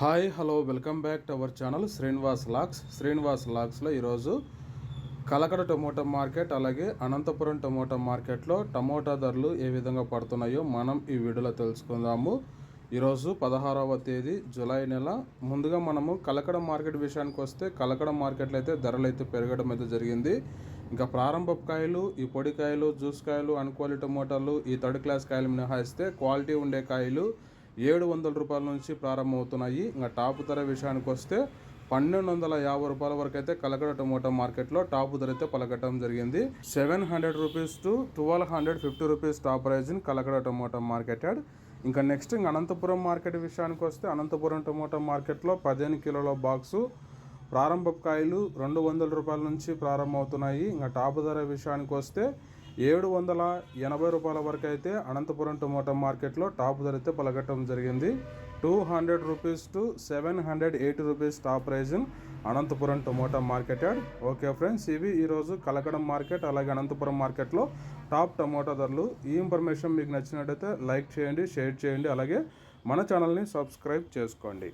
Hi hello welcome back to our channel Srinivas lakhs. Srinivas లాక్స్లో ఈరోజు Kalakada tomato market అలాగే Anantapuram tomato మార్కెట్లో టమోటా ధరలు ఏ విధంగా పడుతున్నాయో మనం ఈ వీడియోలో తెలుసుకుందాము. ఈరోజు పదహారవ తేదీ జూలై నెల. ముందుగా మనము కలకడ మార్కెట్ విషయానికి వస్తే కలకడ మార్కెట్లో అయితే ధరలు అయితే పెరగడం అయితే జరిగింది. ఇంకా ప్రారంభపు కాయలు ఈ పొడి కాయలు జ్యూస్ కాయలు అన్క్వాలిటీ టమోటాలు ఈ థర్డ్ క్లాస్ కాయలు మినహాయిస్తే క్వాలిటీ ఉండే కాయలు ఏడు వందల రూపాయల నుంచి ప్రారంభమవుతున్నాయి. ఇంకా టాప్ ధర విషయానికి వస్తే పన్నెండు వందల యాభై రూపాయల వరకు అయితే కలకడ టమోటా మార్కెట్లో టాప్ ధర అయితే పలకటం జరిగింది. Seven hundred rupees to twelve hundred fifty rupees top prize in Kalakada tomato marketed ఇంకా నెక్స్ట్ ఇంకా అనంతపురం మార్కెట్ విషయానికి వస్తే అనంతపురం టమోటా మార్కెట్లో పదిహేను కిలోల బాక్సు ప్రారంభ కాయలు రెండు వందల రూపాయల నుంచి ప్రారంభమవుతున్నాయి. ఇంకా టాప్ ధర విషయానికి వస్తే ఏడు వందల ఎనభై రూపాయల వరకు అయితే అనంతపురం టొమాటో మార్కెట్లో టాప్ ధర అయితే పలకటం జరిగింది. Two hundred rupees to seven hundred eighty rupees top prize Anantapuram Anantapuram market marketed okay friends ఇవి ఈరోజు కలకడం మార్కెట్ అలాగే అనంతపురం మార్కెట్లో టాప్ టొమాటో ధరలు. ఈ ఇన్ఫర్మేషన్ మీకు నచ్చినట్టయితే లైక్ చేయండి షేర్ చేయండి అలాగే మన ఛానల్ని సబ్స్క్రైబ్ చేసుకోండి.